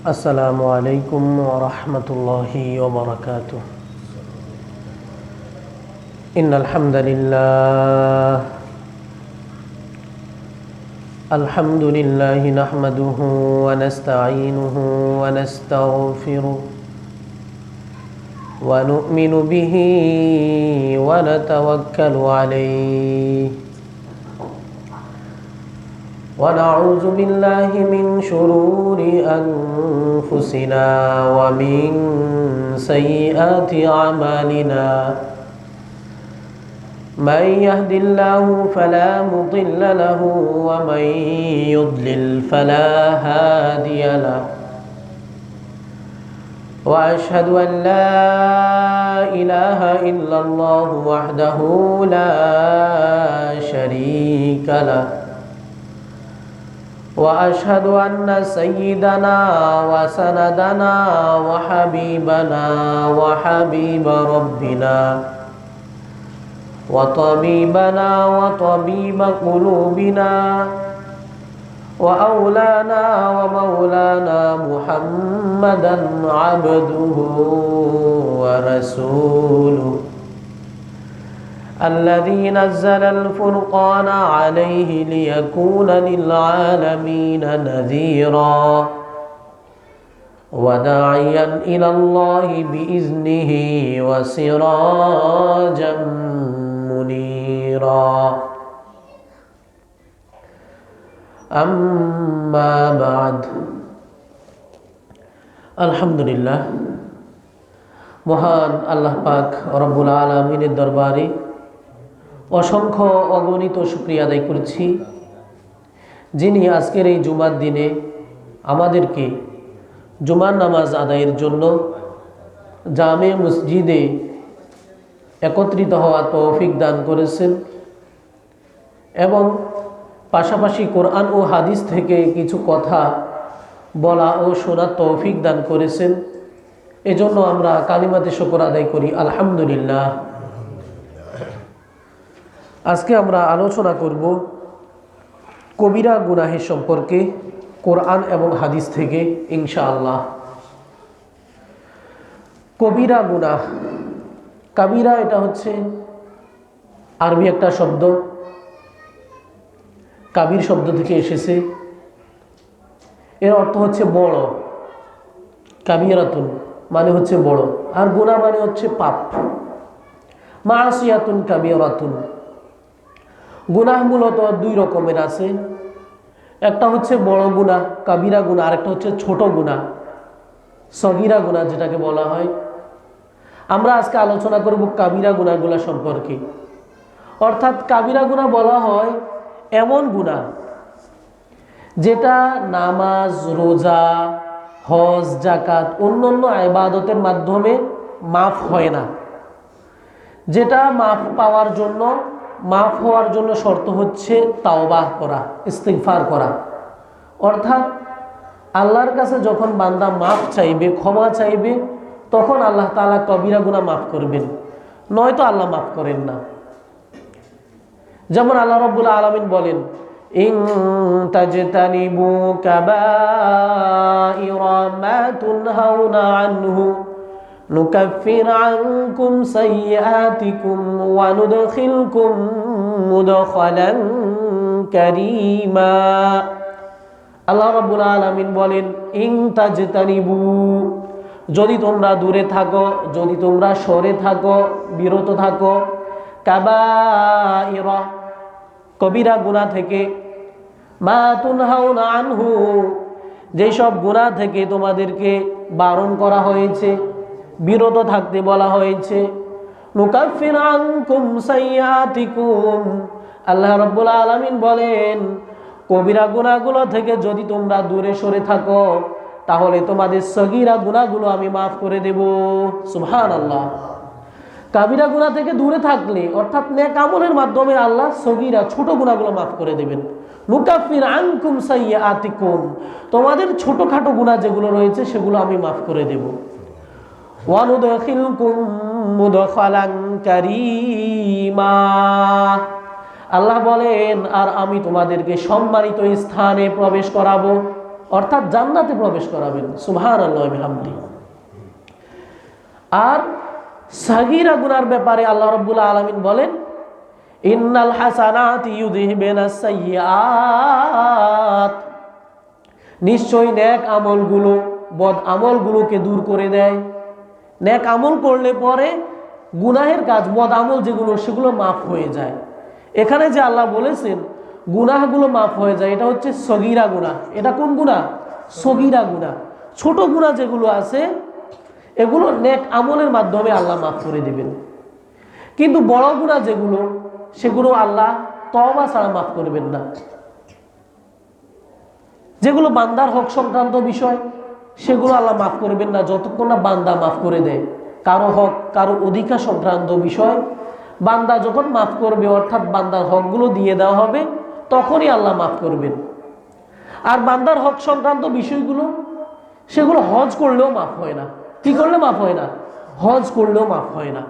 السلام عليكم ورحمة الله وبركاته. إن الحمد لله الحمد لله نحمده ونستعينه ونستغفره ونؤمن به ونتوكل عليه. ونعوذ بالله من شرور أنفسنا ومن سيئات أعمالنا. من يهد الله فلا مضل له ومن يضلل فلا هادي له. وأشهد أن لا إله إلا الله وحده لا شريك له. وأشهد أن سيدنا وسندنا وحبيبنا وحبيب ربنا وطبيبنا وطبيب قلوبنا وأولانا ومولانا محمدا عبده ورسوله. الذي نزل الفرقان عليه ليكون للعالمين نذيرا وداعيا إلى الله بإذنه وسراجا منيرا أما بعد আলহামদুলিল্লাহ মহান আল্লাহ পাক রব্বুল আলমিনের দরবারে অসংখ্য অগণিত শুক্রিয়া আদায় করছি যিনি আজকের এই জুমার দিনে আমাদেরকে জুমার নামাজ আদায়ের জন্য জামে মসজিদে একত্রিত হওয়া তৌফিক দান করেছেন এবং পাশাপাশি কোরআন ও হাদিস থেকে কিছু কথা বলা ও শোনার তৌফিক দান করেছেন। এজন্য আমরা কালিমাতে শকর আদায় করি, আলহামদুলিল্লাহ। আজকে আমরা আলোচনা করব কবিরা গুনাহের সম্পর্কে কোরআন এবং হাদিস থেকে, ইনশাআল্লাহ। কবিরা গুনাহ, কাবিরা এটা হচ্ছে আরবি একটা শব্দ। কাবির শব্দ থেকে এসেছে। এর অর্থ হচ্ছে বড়। কাবিরাতুন মানে হচ্ছে বড়। আর গুণা মানে হচ্ছে পাপ। মাসিয়াতুন কাবিরাতুন। গুনাহ মূলত দুই রকমের আছে। একটা হচ্ছে বড় গুণা কাবিরা গুণা আরেকটা হচ্ছে ছোট গুণা সগিরা গুণা যেটাকে বলা হয়। আমরা আজকে আলোচনা করব কাবিরা গুণাগুলা সম্পর্কে। অর্থাৎ কাবিরা গুণা বলা হয় এমন গুণা যেটা নামাজ, রোজা, হজ জাকাত অন্য অন্য আবাদতের মাধ্যমে মাফ হয় না। যেটা মাফ পাওয়ার জন্য মাফ হওয়ার জন্য শর্ত হচ্ছে তাওবাহ করা, ইস্তিগফার করা। অর্থাৎ আল্লাহর কাছে যখন বান্দা মাফ চাইবে, ক্ষমা চাইবে, তখন আল্লাহ তালা কবিরা গুণা মাফ করবেন। নয়তো আল্লাহ মাফ করেন না। যেমন আল্লাহ রব্বুল্লাহ আলমিন বলেন ইং তাজতানিবু نكفر عنكم سيئاتكم وندخلكم مدخلا كريما আল্লাহ রাব্বুল আলামিন বলেন ইং তাজতানিবু যদি তোমরা দূরে থাকো যদি তোমরা সরে থাকো বিরত থাকো কাবাইরা কবিরা গুনাহ থেকে মা তুনহাউনা আনহু যেসব গুনাহ থেকে তোমাদেরকে বারণ করা হয়েছে বিরত থাকতে বলা হয়েছে। আল্লাহ রাব্বুল আলামিন বলেন, কবিরা গুনাহগুলো থেকে যদি তোমরা দূরে সরে থাকো, তাহলে তোমাদের সগিরা গুনাহগুলো আমি মাফ করে দেব। সুহান আল্লাহ কাবিরা গুণা থেকে দূরে থাকলে, অর্থাৎ নেক আমলের মাধ্যমে আল্লাহ সগিরা ছোট গুণাগুলো মাফ করে দেবেন। নুকাফির সাইয়া আতিকুম তোমাদের ছোটোখাটো গুনাহ যেগুলো রয়েছে, সেগুলো আমি মাফ করে দেব। আল্লাহ বলেন, আর আমি তোমাদেরকে সম্মানিত স্থানে প্রবেশ করাবো। অর্থাৎ জান্নাতে প্রবেশ করাবেন। সুবহান আল্লাহ আর সাগিরা গুনার ব্যাপারে আল্লাহ রব্বুল আলমিন বলেন, ইন্নাল হাসানাত নিশ্চয়ই ন্যাক আমলগুলো, বদ আমলগুলোকে দূর করে দেয়। ন্যাক আমল করলে পরে গুনাহের কাজ বদ আমল যেগুলো, সেগুলো মাফ হয়ে যায়। এখানে যে আল্লাহ বলেছেন, গুনাহগুলো মাফ হয়ে যায়, এটা হচ্ছে সগিরা গুনাহ। এটা কোন গুনাহ? সগিরা গুনাহ। ছোট গুনাহ যেগুলো আছে, এগুলো নেক আমলের মাধ্যমে আল্লাহ মাফ করে দেবেন। কিন্তু বড় গুণা যেগুলো, সেগুলো আল্লাহ তবা ছাড়া মাফ করবেন না। যেগুলো বান্দার হক সংক্রান্ত বিষয় সেগুলো আল্লাহ মাফ করবেন না, যতক্ষণ না বান্দা মাফ করে দেয়। কারও হক, কারও অধিকার সংক্রান্ত বিষয়। বান্দা যখন মাফ করবে, অর্থাৎ বান্দার হকগুলো দিয়ে দেওয়া হবে, তখনই আল্লাহ মাফ করবেন। আর বান্দার হক সংক্রান্ত বিষয়গুলো, সেগুলো হজ করলেও মাফ হয় না। কি করলে মাফ হয় না? হজ করলেও মাফ হয় না।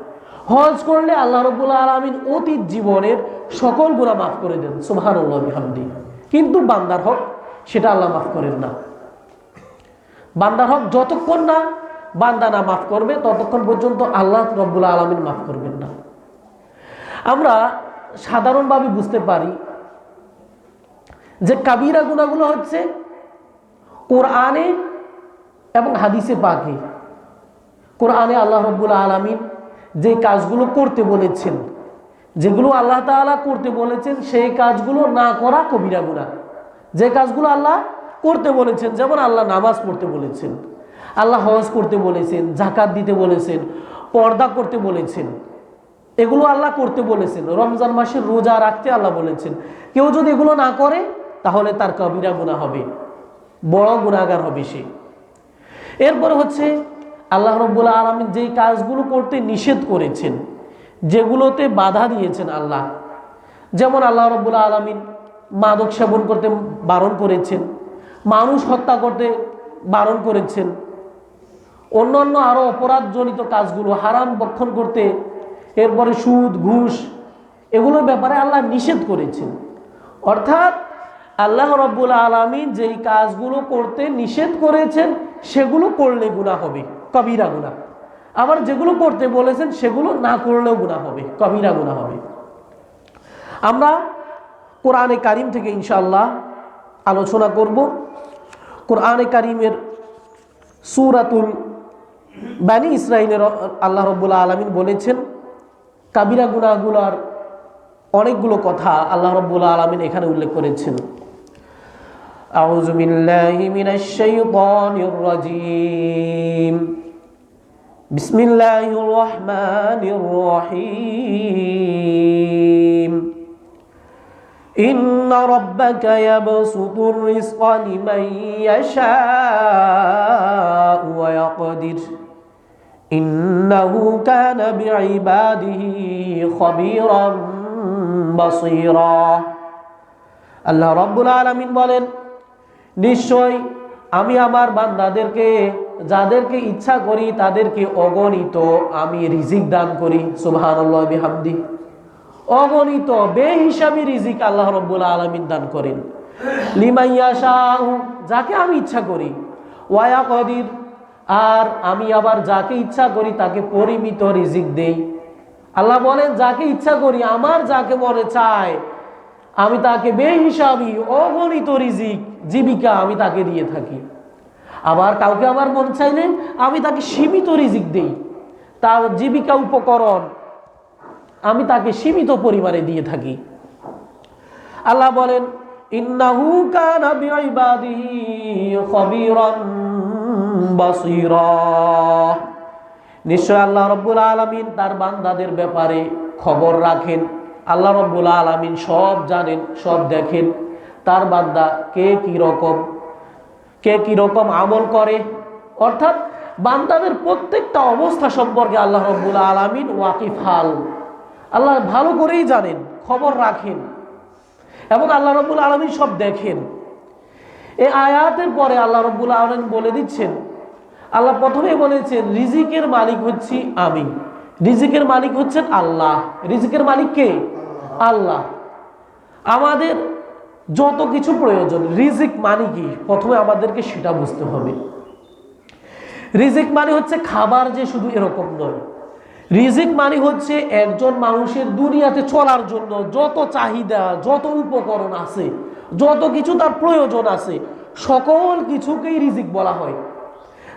হজ করলে আল্লাহ রবুল্লা আলমিন অতীত জীবনের সকল গুণা মাফ করে দেন। হামদি কিন্তু বান্দার হক, সেটা আল্লাহ মাফ করেন না। বান্দার হক যতক্ষণ না বান্দা না মাফ করবে, ততক্ষণ পর্যন্ত আল্লাহ রব্বুল আলমিন মাফ করবেন না। আমরা সাধারণভাবে বুঝতে পারি যে কাবিরা গুণাগুলো হচ্ছে কোরআনে এবং হাদিসে পাকে। কোরআনে আল্লাহ রব্বুল আলমিন যে কাজগুলো করতে বলেছেন, যেগুলো আল্লাহ তাআলা করতে বলেছেন, সেই কাজগুলো না করা কবিরা গুণা যে কাজগুলো আল্লাহ করতে বলেছেন, যেমন আল্লাহ নামাজ পড়তে বলেছেন, আল্লাহ হজ করতে বলেছেন, জাকাত দিতে বলেছেন, পর্দা করতে বলেছেন, এগুলো আল্লাহ করতে বলেছেন, রমজান মাসের রোজা রাখতে আল্লাহ বলেছেন। কেউ যদি এগুলো না করে, তাহলে তার কবিরা গুণা হবে, বড় গুণাগার হবে সে। এরপরে হচ্ছে, আল্লাহ রব্বুল্লা আলমিন যেই কাজগুলো করতে নিষেধ করেছেন, যেগুলোতে বাধা দিয়েছেন আল্লাহ, যেমন আল্লাহ রব্বুল্লা আলমিন মাদক সেবন করতে বারণ করেছেন মানুষ হত্যা করতে বারণ করেছেন। অন্যান্য আরও অপরাধজনিত কাজগুলো হারাম বক্ষণ করতে, এরপরে সুদ, ঘুষ, এগুলোর ব্যাপারে আল্লাহ নিষেধ করেছেন। অর্থাৎ আল্লাহ রব্বুল আলমী যেই কাজগুলো করতে নিষেধ করেছেন, সেগুলো করলে গুণা হবে, কবিরা গুণা আবার যেগুলো করতে বলেছেন, সেগুলো না করলেও গুণা হবে, কবিরা গুণা হবে। আমরা কোরআনে কারিম থেকে ইনশাআল্লাহ আলোচনা করব কোরআনে কারিমের সুরাতুল বানি ইসরাইলের আল্লাহ রব্বুল্লা আলমিন বলেছেন কাবিরা গুণাগুলার অনেকগুলো কথা আল্লাহ রব্বুল্লা আলমিন এখানে উল্লেখ করেছেন أعوذ بالله من الشيطان الرجيم بسم الله الرحمن الرحيم إن ربك يبسط الرزق لمن يشاء ويقدر إنه كان بعباده خبيرا بصيرا আল্লাহ রব্বুল আলমিন বলেন নিশ্চয় আমি আমার বান্দাদেরকে যাদেরকে ইচ্ছা করি তাদেরকে অগণিত আমি রিজিক দান করি সুবহানাল্লাহ বিহামদি অগণিত বেহিসাবি রিজিক আল্লাহ রব্বুল আলমিন দান করেন। লিমাইয়া শাহ যাকে আমি ইচ্ছা করি। ওয়ায়া কদির, আর আমি আবার যাকে ইচ্ছা করি তাকে পরিমিত রিজিক দেই। আল্লাহ বলেন, যাকে ইচ্ছা করি, আমার যাকে মনে চায়, আমি তাকে বেহিসাবি, অগণিত রিজিক, জীবিকা আমি তাকে দিয়ে থাকি। আবার কাউকে আমার মন চাইলে আমি তাকে সীমিত রিজিক দেই। তার জীবিকা উপকরণ আমি তাকে সীমিত পরিমাণে দিয়ে থাকি। আল্লাহ বলেন, ইন্নাহু নিশ্চয় আল্লাহ রব্বুল আলামিন তার বান্দাদের ব্যাপারে খবর রাখেন। আল্লাহ রব্বুল আলামিন সব জানেন, সব দেখেন। তার বান্দা কে কি রকম, কে কি রকম আমল করে? অর্থাৎ বান্দাদের প্রত্যেকটা অবস্থা সম্পর্কে আল্লাহ রব্বুল আলামিন ওয়াকিফ হাল। আল্লাহ ভালো করেই জানেন, খবর রাখেন। এবং আল্লাহ রব্বুল আলমিন সব দেখেন। এই আয়াতের পরে আল্লাহ রব্বুল আলমিন বলে দিচ্ছেন, আল্লাহ প্রথমে বলেছেন, রিজিকের মালিক হচ্ছি আমি। রিজিকের মালিক হচ্ছেন আল্লাহ। রিজিকের মালিক কে? আল্লাহ। আমাদের যত কিছু প্রয়োজন, রিজিক মানে কি? প্রথমে আমাদেরকে সেটা বুঝতে হবে। রিজিক মানে হচ্ছে খাবার যে শুধু এরকম নয়। রিজিক মানে হচ্ছে একজন মানুষের দুনিয়াতে চলার জন্য যত চাহিদা, যত উপকরণ আছে, যত কিছু তার প্রয়োজন আছে, সকল কিছুকেই রিজিক বলা হয়।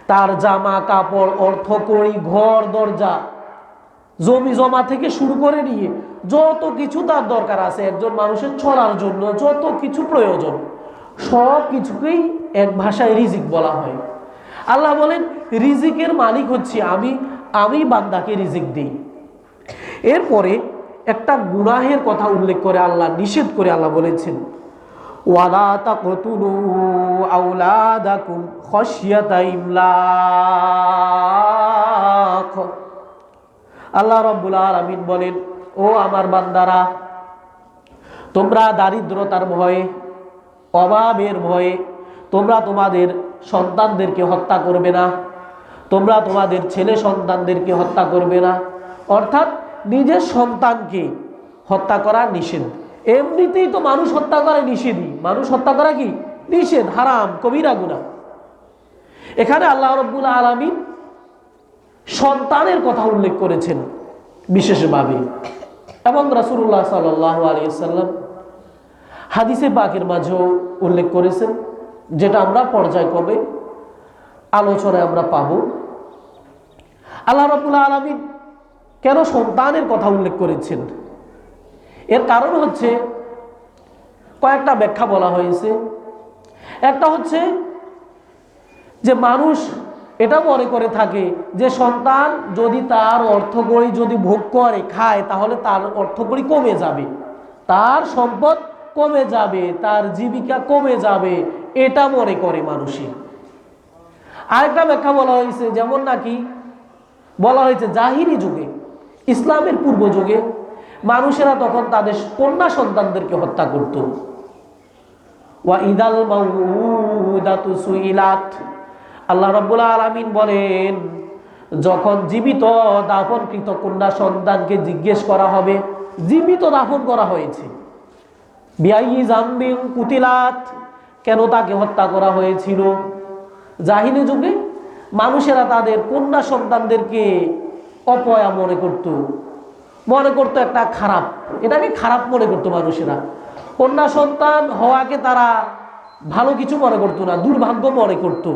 তার জামা, কাপড় অর্থকড়ি ঘর, দরজা, জমি জমা থেকে শুরু করে নিয়ে যত কিছু তার দরকার আছে একজন মানুষের চলার জন্য, যত কিছু প্রয়োজন, সব কিছুকেই এক ভাষায় রিজিক বলা হয়। আল্লাহ বলেন, রিজিকের মালিক হচ্ছে আমি আমি বান্দাকে রিজিক দিই। এরপরে একটা গুনাহের কথা উল্লেখ করে আল্লাহ, নিষেধ করে আল্লাহ বলেছেন, ওয়ালা আল্লাহ রব্বুল আলামিন বলেন, ও আমার বান্দারা, তোমরা দারিদ্রতার ভয়ে, অভাবের ভয়ে, তোমরা তোমাদের সন্তানদেরকে হত্যা করবে না। তোমরা তোমাদের ছেলে সন্তানদেরকে হত্যা করবে না। অর্থাৎ নিজের সন্তানকে হত্যা করা নিষেধ। এমনিতেই তো মানুষ হত্যা করা নিষেধই। মানুষ হত্যা করা কি? নিষেধ, হারাম, কবিরা গুণা এখানে আল্লাহ রব্বুল আলমিন সন্তানের কথা উল্লেখ করেছেন বিশেষভাবে। এবং রাসুল্লাহ সাল্লাহ আলিয়াল্লাম হাদিসে পাকের মাঝেও উল্লেখ করেছেন, যেটা আমরা পর্যায়ক্রমে আলোচনায় আমরা পাব। আল্লাহ রবুল্লা আলমিন কেন সন্তানের কথা উল্লেখ করেছেন? এর কারণ হচ্ছে কয়েকটা ব্যাখ্যা বলা হয়েছে। একটা হচ্ছে যে মানুষ এটা মনে করে থাকে যে সন্তান যদি তার অর্থকড়ি যদি ভোগ করে, খায়, তাহলে তার অর্থকড়ি কমে যাবে। তার সম্পদ কমে যাবে, তার জীবিকা কমে যাবে, এটা মনে করে মানুষই আরেকটা ব্যাখ্যা বলা হয়েছে, যেমন নাকি বলা হয়েছে জাহিরি যুগে, ইসলামের পূর্ব যুগে মানুষেরা তখন তাদের কন্যা সন্তানদেরকে হত্যা করত। ওয়া আল্লাহ রাব্বুল আলামিন বলেন, যখন জীবিত দাফনকৃত কন্যা সন্তানকে জিজ্ঞেস করা হবে, জীবিত দাফন করা হয়েছে। কুতিলাত। কেন তাকে হত্যা করা হয়েছিল? জাহিনী যুগে মানুষেরা তাদের কন্যা সন্তানদেরকে অপয়া মনে করত। মনে করতো একটা খারাপ। এটাকে খারাপ মনে করতো মানুষেরা। কন্যা সন্তান হওয়াকে তারা ভালো কিছু মনে করতো না, দুর্ভাগ্য মনে করত।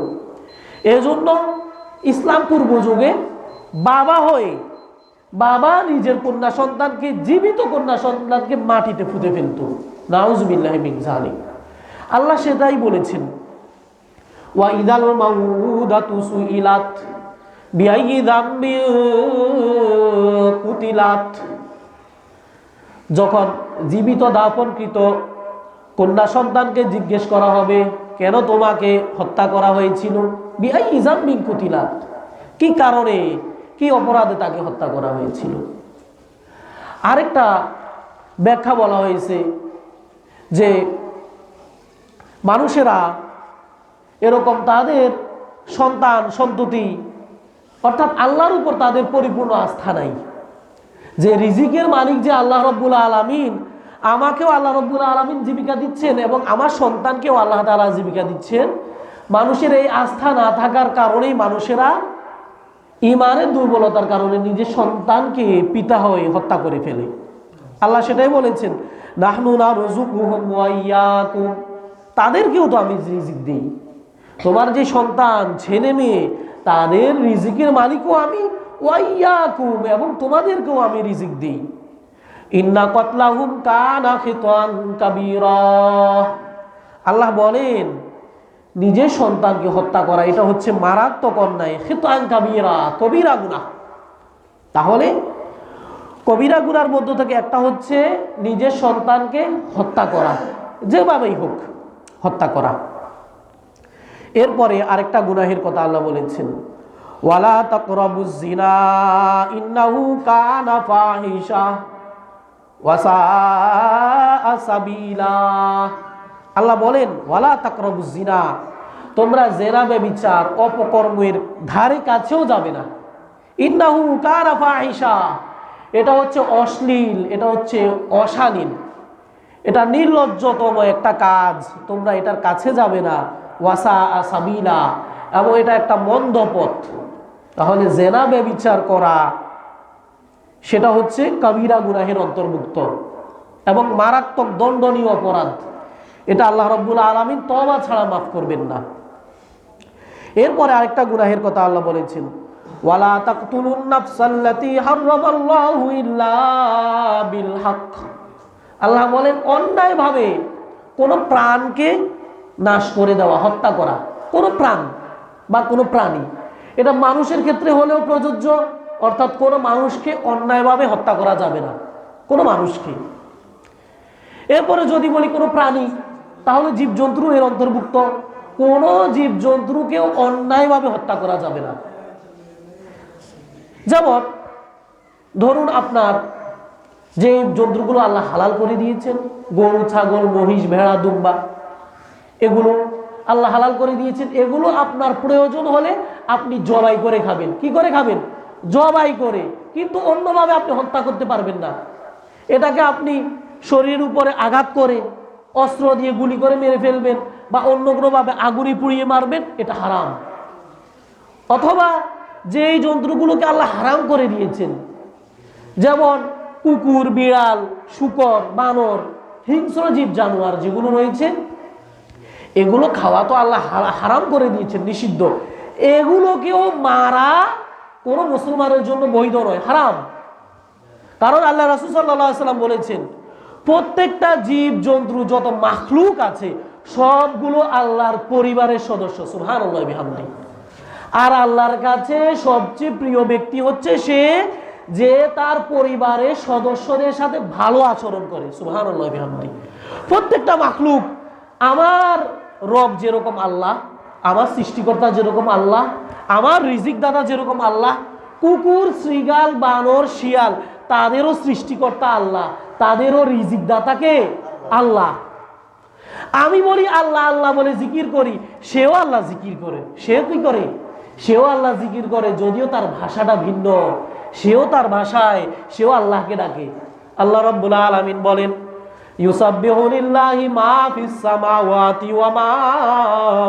এজন্য ইসলাম পূর্ব যুগে বাবা হয়ে বাবা নিজের কন্যা সন্তানকে, জীবিত কন্যা সন্তানকে মাটিতে ফুটে ফেলতো। নাউজবিল্লাহ জালিক আল্লাহ সেটাই বলেছেন। ওয়া ইদাল কুতিলাত। যখন জীবিত দাপনকৃত কন্যা সন্তানকে জিজ্ঞেস করা হবে, কেন তোমাকে হত্যা করা হয়েছিল? বিআইয়ি যামবি কুতিলাত। কি কারণে? কি অপরাধে তাকে হত্যা করা হয়েছিল? আরেকটা ব্যাখ্যা বলা হয়েছে যে মানুষেরা এরকম তাদের সন্তান, সন্ততি, অর্থাৎ আল্লাহর উপর তাদের পরিপূর্ণ আস্থা নাই। যে রিজিকের মালিক যে আল্লাহ রব্বুল আলমিন, আমাকেও আল্লাহ রব্বুল আলমিন জীবিকা দিচ্ছেন এবং আমার সন্তানকেও আল্লাহ তালা জীবিকা দিচ্ছেন, মানুষের এই আস্থা না থাকার কারণেই মানুষেরা ইমানের দুর্বলতার কারণে নিজের সন্তানকে পিতা হয়ে হত্যা করে ফেলে। আল্লাহ সেটাই বলেছেন, নাহনু না রজুক তাদেরকেও তো আমি রিজিক দিই। তোমার যে সন্তান, ছেলে মেয়ে, তাদের রিজিকের মালিকও আমি। ওয়াইয়াকুম, এবং তোমাদেরকেও আমি রিজিক দিই। ইন্না কতলাহুম কানা খিতান কাবীরা। আল্লাহ বলেন, নিজের সন্তানকে হত্যা করা, এটা হচ্ছে মারাত্মক অন্যায়। খিতান কাবীরা, কবিরা গুনাহ। তাহলে কবিরা গুনার মধ্য থেকে একটা হচ্ছে নিজের সন্তানকে হত্যা করা। যেভাবেই হোক, হত্যা করা। এরপরে আরেকটা গুনাহের কথা আল্লাহ বলেছেন, ওয়ালা তাকরাবুজ জিনা ইন্নাহু কানা ফাহিশা ওয়াসা সাবিলা। আল্লাহ বলেন, ওয়ালা তাকরাবুজ জিনা তোমরা জেনা ব্যভিচার অপকর্মের ধারে কাছেও যাবে না। ইন্নাহু কানা ফাহিশা, এটা হচ্ছে অশ্লীল, এটা হচ্ছে অশালীন। এটা নির্লজ্জতম একটা কাজ, তোমরা এটার কাছে যাবে না। ওয়াসা সাবিলা, এবং এটা একটা মন্দ পথ। তাহলে জেনা ব্যবিচার করা, সেটা হচ্ছে কবিরা গুনাহের অন্তর্ভুক্ত এবং মারাত্মক দণ্ডনীয় অপরাধ। এটা আল্লাহ রব্বুল আলমিন তবা ছাড়া মাফ করবেন না। এরপরে আরেকটা গুনাহের কথা আল্লাহ বলেছেন, ওয়ালা তাকতুলুন নাফসাল্লাতী হারামাল্লাহু ইল্লা বিল হক। আল্লাহ বলেন, অন্যায়ভাবে কোনো প্রাণকে নাশ করে দেওয়া, হত্যা করা। কোনো প্রাণ বা কোনো প্রাণী। এটা মানুষের ক্ষেত্রে হলেও প্রযোজ্য, অর্থাৎ কোনো মানুষকে অন্যায়ভাবে হত্যা করা যাবে না। কোনো মানুষকে। এরপরে যদি বলি কোনো প্রাণী, তাহলে জীবজন্তু এর অন্তর্ভুক্ত। কোনো জীবজন্তুকেও অন্যায়ভাবে হত্যা করা যাবে না। যেমন, ধরুন আপনার যে জন্তুগুলো আল্লাহ হালাল করে দিয়েছেন। গরু, ছাগল, মহিষ, ভেড়া, দুম্বা। এগুলো আল্লাহ হালাল করে দিয়েছেন। এগুলো আপনার প্রয়োজন হলে আপনি জবাই করে খাবেন। কি করে খাবেন? জবাই করে। কিন্তু অন্যভাবে আপনি হত্যা করতে পারবেন না। এটাকে আপনি শরীরের উপরে আঘাত করে, অস্ত্র দিয়ে গুলি করে মেরে ফেলবেন বা অন্য কোনোভাবে আগুনি পুড়িয়ে মারবেন, এটা হারাম। অথবা যে এই যন্ত্রগুলোকে আল্লাহ হারাম করে দিয়েছেন, যেমন কুকুর, বিড়াল, শুকর, বানর, হিংস্র জীব, জানোয়ার, যেগুলো রয়েছে এগুলো খাওয়া তো আল্লাহ হারাম করে দিয়েছেন, নিষিদ্ধ। এগুলোকেও মারা কোনো মুসলমানের জন্য বৈধ নয়, হারাম। কারণ আল্লাহ রাসুল সাল্লাহ সাল্লাম বলেছেন, প্রত্যেকটা জীব, জন্তু, যত মাখলুক আছে, সবগুলো আল্লাহর পরিবারের সদস্য সুহান আল্লাহ বিহামদি। আর আল্লাহর কাছে সবচেয়ে প্রিয় ব্যক্তি হচ্ছে সে যে তার পরিবারের সদস্যদের সাথে ভালো আচরণ করে সুহান আল্লাহ বিহামদি। প্রত্যেকটা মাখলুক আমার রব যেরকম আল্লাহ, আমার সৃষ্টিকর্তা যেরকম আল্লাহ, আমার রিজিক দাদা যেরকম আল্লাহ, কুকুর শ্রীগাল বানর, শিয়াল, তাদেরও সৃষ্টিকর্তা আল্লাহ, তাদেরও রিজিক দাতাকে আল্লাহ। আমি বলি আল্লাহ আল্লাহ বলে জিকির করি, সেও আল্লাহ জিকির করে। সেও কি করে? সেও আল্লাহ জিকির করে, যদিও তার ভাষাটা ভিন্ন। সেও তার ভাষায়, সেও আল্লাহকে ডাকে। আল্লাহ রব্বুল আলামিন বলেন লিল্লাহি মা ফিস সামাওয়াতি ওয়া মা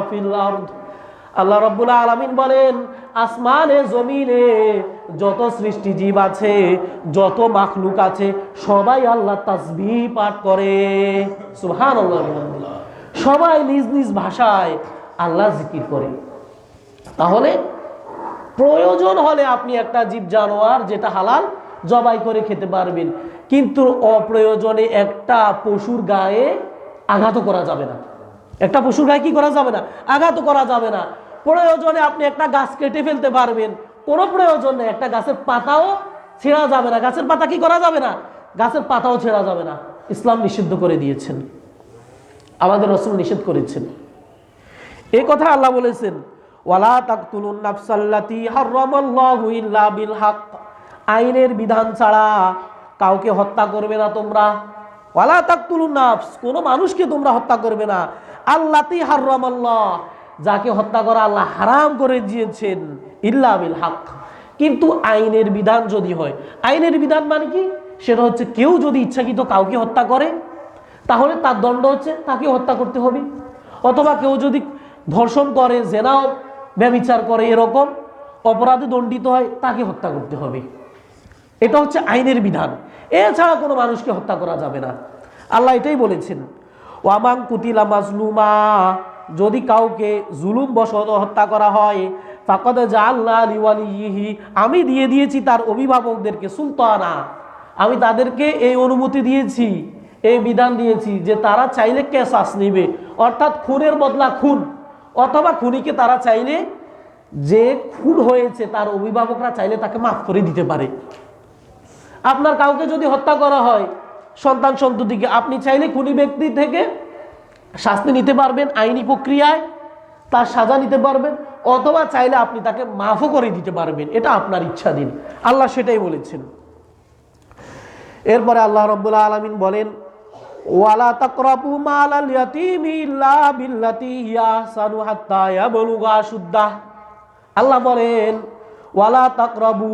ফিল আরদ। আল্লাহ রব্বুল আলামিন বলেন, আসমানে, জমিনে যত সৃষ্টি জীব আছে, যত মাখলুক আছে, সবাই আল্লাহ তাসবিহ পাঠ করে। সুবহানাল্লাহ সবাই নিজ নিজ ভাষায় আল্লাহ জিকির করে। তাহলে প্রয়োজন হলে আপনি একটা জীব জানোয়ার যেটা হালাল জবাই করে খেতে পারবেন। কিন্তু অপ্রয়োজনে একটা পশুর গায়ে আঘাত করা যাবে না। একটা পশুর গায়ে কি করা যাবে না? আঘাত করা যাবে না। প্রয়োজনে আপনি একটা গাছ কেটে ফেলতে পারবেন। কোনো প্রয়োজন নেই, একটা গাছের পাতাও ছেঁড়া যাবে না। গাছের পাতা কি করা যাবে না? গাছের পাতাও ছেঁড়া যাবে না। ইসলাম নিষিদ্ধ করে দিয়েছেন। আমাদের রসুল নিষেধ করেছেন। এই কথা আল্লাহ বলেছেন, ওয়ালা নাফসাল্লাতি আইনের বিধান ছাড়া কাউকে হত্যা করবে না তোমরা। ওয়ালা তাকতুলুন নাফস, কোনো মানুষকে তোমরা হত্যা করবে না। আল্লাতি হারামাল্লাহ যাকে হত্যা করা আল্লাহ হারাম করে দিয়েছেন, ইল্লা বিল হক। কিন্তু আইনের বিধান যদি হয়, আইনের বিধান মানে কি? সেটা হচ্ছে কেউ যদি ইচ্ছাকৃত কাউকে হত্যা করে, তাহলে তার দণ্ড হচ্ছে তাকে হত্যা করতে হবে। অথবা কেউ যদি ধর্ষণ করে জেনাও ব্যবিচার করে এরকম, অপরাধে দণ্ডিত হয়, তাকে হত্যা করতে হবে। এটা হচ্ছে আইনের বিধান। এছাড়া কোনো মানুষকে হত্যা করা যাবে না। আল্লাহ এটাই বলেছেন ওয়ামাং কুতিলা মাজলুমা যদি কাউকে জুলুম বশত হত্যা করা হয়, ফাকদে জাল্লা লিওয়ালিহি আমি দিয়ে দিয়েছি তার অভিভাবকদেরকে সুলতানা। আমি তাদেরকে এই অনুমতি দিয়েছি, এই বিধান দিয়েছি যে তারা চাইলে কেসাস নিবে। অর্থাৎ খুনের বদলা খুন, অথবা খুনিকে তারা চাইলে যে খুন হয়েছে তার অভিভাবকরা চাইলে তাকে মাফ করে দিতে পারে। আপনার কাউকে যদি হত্যা করা হয়, সন্তান সন্ততিকে, আপনি চাইলে খুনি ব্যক্তি থেকে শাস্তি নিতে পারবেন আইনি প্রক্রিয়ায়, তার সাজা নিতে পারবেন, অথবা চাইলে আপনি তাকে মাফও করে দিতে পারবেন। এটা আপনার ইচ্ছা দিন। আল্লাহ সেটাই বলেছেন। এরপরে আল্লাহ রব্বুল্লাহ আলমিন বলেন, ওয়ালা তাকরাবু মালাল ইয়াতীমি ইল্লা বিল্লাতি আহসানু হাত্তা ইয়াবলুগা আল্লাহ বলেন, ওয়ালা তাকরাবু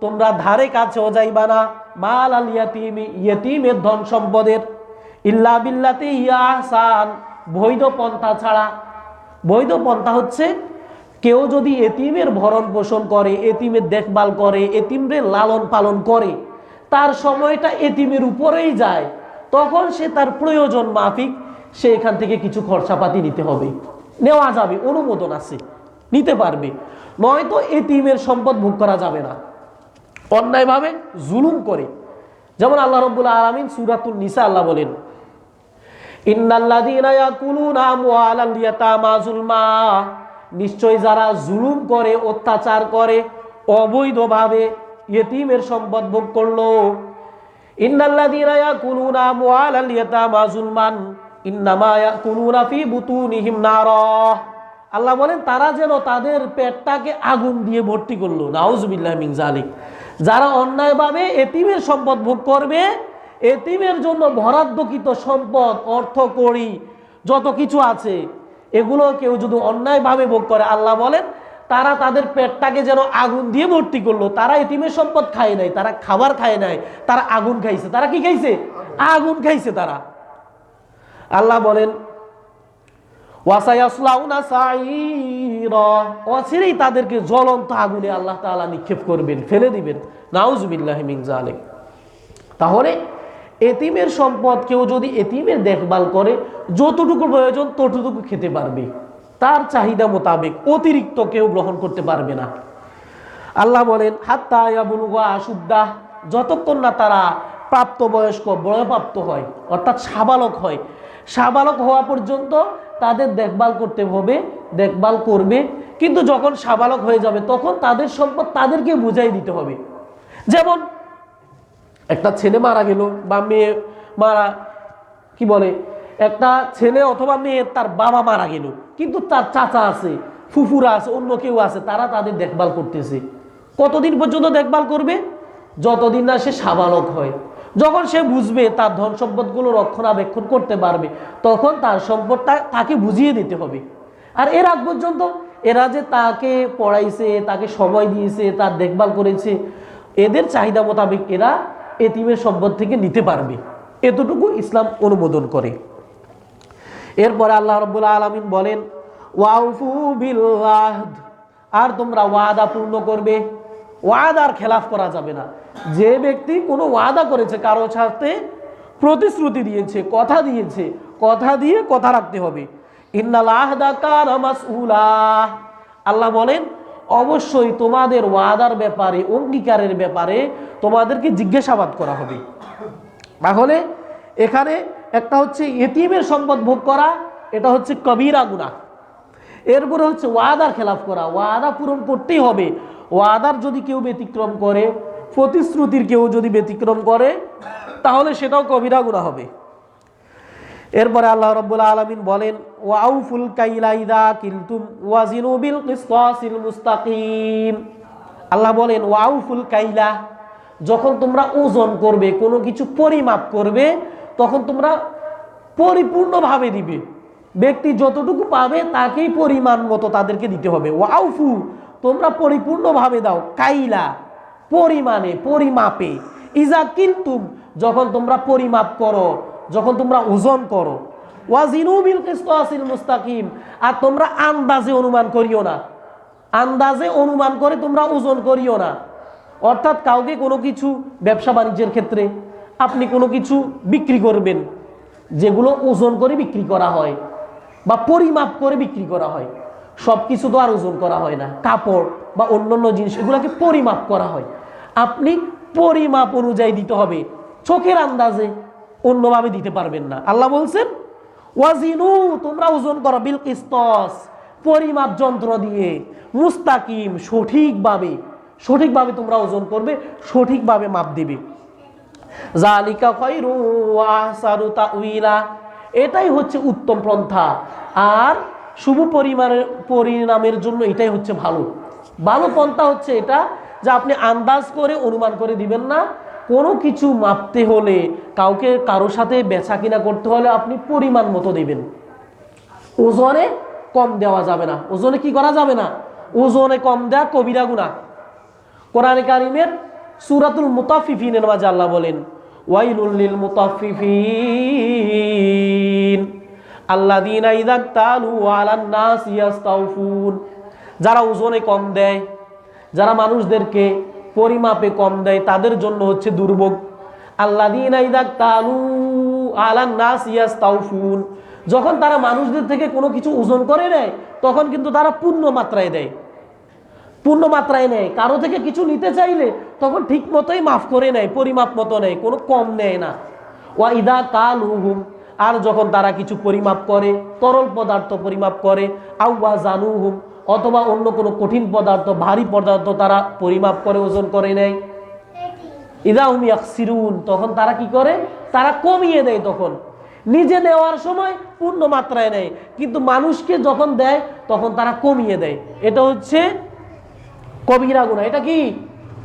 তোমরা ধারে কাছেও যাইবা না। মাল আল ইয়াতিমি, ইয়েতিমের ধন সম্পদের। ইল্লা বিল্লাতে ইয়া বৈধ পন্থা ছাড়া। বৈধ পন্থা হচ্ছে, কেউ যদি এতিমের ভরণ পোষণ করে, এতিমের দেখভাল করে, এতিমরে লালন পালন করে, তার সময়টা এতিমের উপরেই যায়, তখন সে তার প্রয়োজন মাফিক, সে এখান থেকে কিছু খরচাপাতি নিতে হবে। নেওয়া যাবে, অনুমোদন আছে, নিতে পারবে। নয়তো এতিমের সম্পদ ভোগ করা যাবে না। অন্যায়ভাবে জুলুম করে। যেমন আল্লাহ রব্বুল আলমিন সুরাতুল নিসা আল্লাহ বলেন নিশ্চয় যারা জুলুম করে, অত্যাচার করে, অবৈধভাবে ইয়েতিমের সম্পদ ভোগ করল। আল্লাহ বলেন, তারা যেন তাদের পেটটাকে আগুন দিয়ে ভর্তি করল। নাউজুবিল্লাহ মিন জালিক যারা অন্যায়ভাবে এতিমের সম্পদ ভোগ করবে, এতিমের জন্য বরাদ্দকৃত সম্পদ, অর্থ করি যত কিছু আছে, এগুলো কেউ যদি অন্যায়ভাবে ভোগ করে, আল্লাহ বলেন, তারা তাদের পেটটাকে যেন আগুন দিয়ে ভর্তি করল। তারা এতিমের সম্পদ খায় নাই, তারা খাবার খায় নাই, তারা আগুন খাইছে। তারা কি খাইছে? আগুন খাইছে তারা। আল্লাহ বলেন অচিরেই তাদেরকে জ্বলন্ত আগুনে আল্লাহ তাআলা নিক্ষেপ করবেন, ফেলে দিবেন। নাউজুবিল্লাহি মিন জালিক তাহলে এতিমের সম্পদ কেউ যদি এতিমের দেখভাল করে, যতটুকু প্রয়োজন ততটুকু খেতে পারবে। তার চাহিদা মোতাবেক অতিরিক্ত কেউ গ্রহণ করতে পারবে না। আল্লাহ বলেন, হাত্তা ইয়াবুলুগা আশুদ্দাহ যতক্ষণ না তারা প্রাপ্তবয়স্ক, বয়প্রাপ্ত হয়, অর্থাৎ সাবালক হয়। সাবালক হওয়া পর্যন্ত তাদের দেখভাল করতে হবে, দেখভাল করবে। কিন্তু যখন সাবালক হয়ে যাবে, তখন তাদের সম্পদ তাদেরকে বুঝাই দিতে হবে। যেমন, একটা ছেলে মারা গেল বা মেয়ে মারা, কি বলে, একটা ছেলে অথবা মেয়ে তার বাবা মারা গেল, কিন্তু তার চাচা আছে, ফুফুরা আছে, অন্য কেউ আছে, তারা তাদের দেখভাল করতেছে। কতদিন পর্যন্ত দেখভাল করবে? যতদিন না সে সাবালক হয়। যখন সে বুঝবে তার ধন সম্পদগুলো রক্ষণাবেক্ষণ করতে পারবে, তখন তার সম্পদটা তাকে বুঝিয়ে দিতে হবে। আর এর আগ পর্যন্ত এরা যে তাকে পড়াইছে, তাকে সময় দিয়েছে, তার দেখভাল করেছে, এদের চাহিদা মোতাবেক এরা এতিমের সম্পদ থেকে নিতে পারবে। এতটুকু ইসলাম অনুমোদন করে। এরপরে আল্লাহ রব্বুল আলমিন বলেন ওয়াউফু বিল আর তোমরা ওয়াদা পূর্ণ করবে। ওয়াদার খেলাফ করা যাবে না। যে ব্যক্তি কোনো ওয়াদা করেছে, কারও সাথে প্রতিশ্রুতি দিয়েছে, কথা দিয়েছে, কথা দিয়ে কথা রাখতে হবে। আল্লাহ বলেন, অবশ্যই তোমাদের ওয়াদার ব্যাপারে, অঙ্গীকারের ব্যাপারে তোমাদেরকে জিজ্ঞাসাবাদ করা হবে। তাহলে এখানে একটা হচ্ছে এতিমের সম্পদ ভোগ করা, এটা হচ্ছে কবিরা গুনাহ। এরপরে হচ্ছে ওয়াদার খেলাফ করা, ওয়াদা পূরণ করতেই হবে। ওয়াদার যদি কেউ ব্যতিক্রম করে, প্রতিশ্রুতির কেউ যদি ব্যতিক্রম করে, তাহলে সেটাও কবিরা গুণা হবে। এরপরে আল্লাহ রব্বুল আলমিন বলেন, ওয়াউফুল কাইলাইদা কিলতুম ওয়াজিনু বিল মুস্তাকিম। আল্লাহ বলেন, ওয়াউফুল কাইলা, যখন তোমরা ওজন করবে, কোনো কিছু পরিমাপ করবে, তখন তোমরা পরিপূর্ণভাবে দিবে। ব্যক্তি যতটুকু পাবে, তাকেই পরিমাণ মতো তাদেরকে দিতে হবে। ওয়াউফু তোমরা পরিপূর্ণভাবে দাও, কাইলা, পরিমাণে, পরিমাপে। ইজা কিন্তু যখন তোমরা পরিমাপ করো, যখন তোমরা ওজন করো। ওয়াজিনু বিল কিসতাসিল মুস্তাকিম, আর তোমরা আন্দাজে অনুমান করিও না। আন্দাজে অনুমান করে তোমরা ওজন করিও না। অর্থাৎ কাউকে কোনো কিছু ব্যবসা বাণিজ্যের ক্ষেত্রে আপনি কোনো কিছু বিক্রি করবেন, যেগুলো ওজন করে বিক্রি করা হয়, বা পরিমাপ করে বিক্রি করা হয়। সব কিছু তো আর ওজন করা হয় না। কাপড় বা অন্যান্য জিনিস, এগুলোকে পরিমাপ করা হয়। আপনি পরিমাপ অনুযায়ী দিতে হবে। চোখের আন্দাজে অন্যভাবে দিতে পারবেন না। আল্লাহ বলছেন, ওয়াজিনু, তোমরা ওজন করো বিল কিস্তস, পরিমাপ যন্ত্র দিয়ে। মুস্তাকিম, সঠিকভাবে সঠিকভাবে তোমরা ওজন করবে, সঠিকভাবে মাপ দিবে। জালিকা খৈরু আহসানু তাউইলা এটাই হচ্ছে উত্তম পন্থা। আর শুভ পরিমাণের পরিণামের জন্য এটাই হচ্ছে ভালো। ভালো পন্থা হচ্ছে এটা যে আপনি আন্দাজ করে অনুমান করে দিবেন না। কোনো কিছু মাপতে হলে, কাউকে, কারোর সাথে বেচা কিনা করতে হলে আপনি পরিমাণ মতো দেবেন। ওজনে কম দেওয়া যাবে না। ওজনে কি করা যাবে না? ওজনে কম দেওয়া কবিরা গুণা কোরআনে কারিমের সুরাতুল মুতাফিফিনের মাঝে আল্লাহ বলেন, ওয়াইলুল লিল যারা ওজনে কম দেয়, যারা মানুষদেরকে পরিমাপে কম দেয়, তাদের জন্য হচ্ছে দুর্ভোগ। আল্লাযীনা ইযা তালু যখন তারা মানুষদের থেকে কোনো কিছু ওজন করে নেয়, তখন কিন্তু তারা পূর্ণ মাত্রায় দেয়। পূর্ণ মাত্রায় নেয়। কারও থেকে কিছু নিতে চাইলে তখন ঠিক মতোই মাফ করে নেয়, পরিমাপ মতো নেয়, কোনো কম নেয় না। ওয়া ইদা কাল আর যখন তারা কিছু পরিমাপ করে, তরল পদার্থ পরিমাপ করে, আউয়া জানু হুম অথবা অন্য কোনো কঠিন পদার্থ, ভারী পদার্থ তারা পরিমাপ করে, ওজন করে নেয়। ইদা হুম ইয়াকসিরুন তখন তারা কি করে? তারা কমিয়ে দেয় তখন। নিজে নেওয়ার সময় পূর্ণ মাত্রায় নেয়। কিন্তু মানুষকে যখন দেয়, তখন তারা কমিয়ে দেয়। এটা হচ্ছে কবিরা গুণা। এটা কি?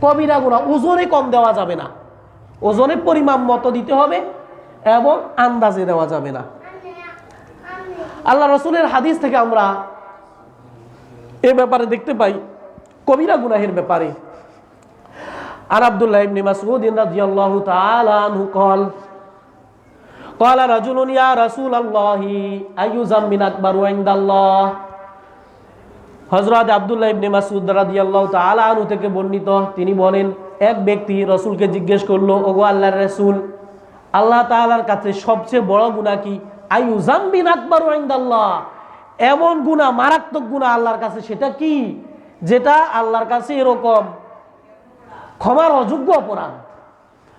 কবিরা গুণা। ওজনে কম দেওয়া যাবে না। ওজনে পরিমাপ মতো দিতে হবে। এবং আন্দাজে দেওয়া যাবে না আল্লাহ রসুলের হাদিস থেকে আমরা এ ব্যাপারে দেখতে পাই কবিরা গুনাহের ব্যাপারে আর আব্দুল্লাহ ইবনে মাসউদ রাদিয়াল্লাহু তাআলা আনহু قال قال رجل يا رسول الله اي ذنب اكبر عند الله হজরত আবদুল্লাহ ইবনে মাসুদ রাদিয়াল্লাহু তাআলা আনহু থেকে বর্ণিত তিনি বলেন এক ব্যক্তি রসুলকে জিজ্ঞেস করলো ওগো আল্লাহর রাসূল আল্লাহ তাআলার কাছে সবচেয়ে বড় গুনাহ কি? আইউ জামবিন আকবারু ইনদাল্লাহ। এমন গুনাহ, মারাত্মক গুনাহ আল্লাহর কাছে, সেটা কি? যেটা আল্লাহর কাছে এরকম ক্ষমার অযোগ্য অপরাধ।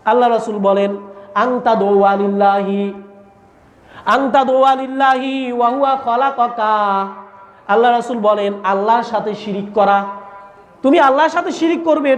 আল্লাহ রসুল বলেন আংতা দোয়ালিল্লাহি আংতা দোয়ালিল্লাহি ওয়াহুয়া খলাকাকা। আল্লাহ রসুল বলেন, আল্লাহর সাথে শিরিক করা। তুমি আল্লাহর সাথে শিরিক করবে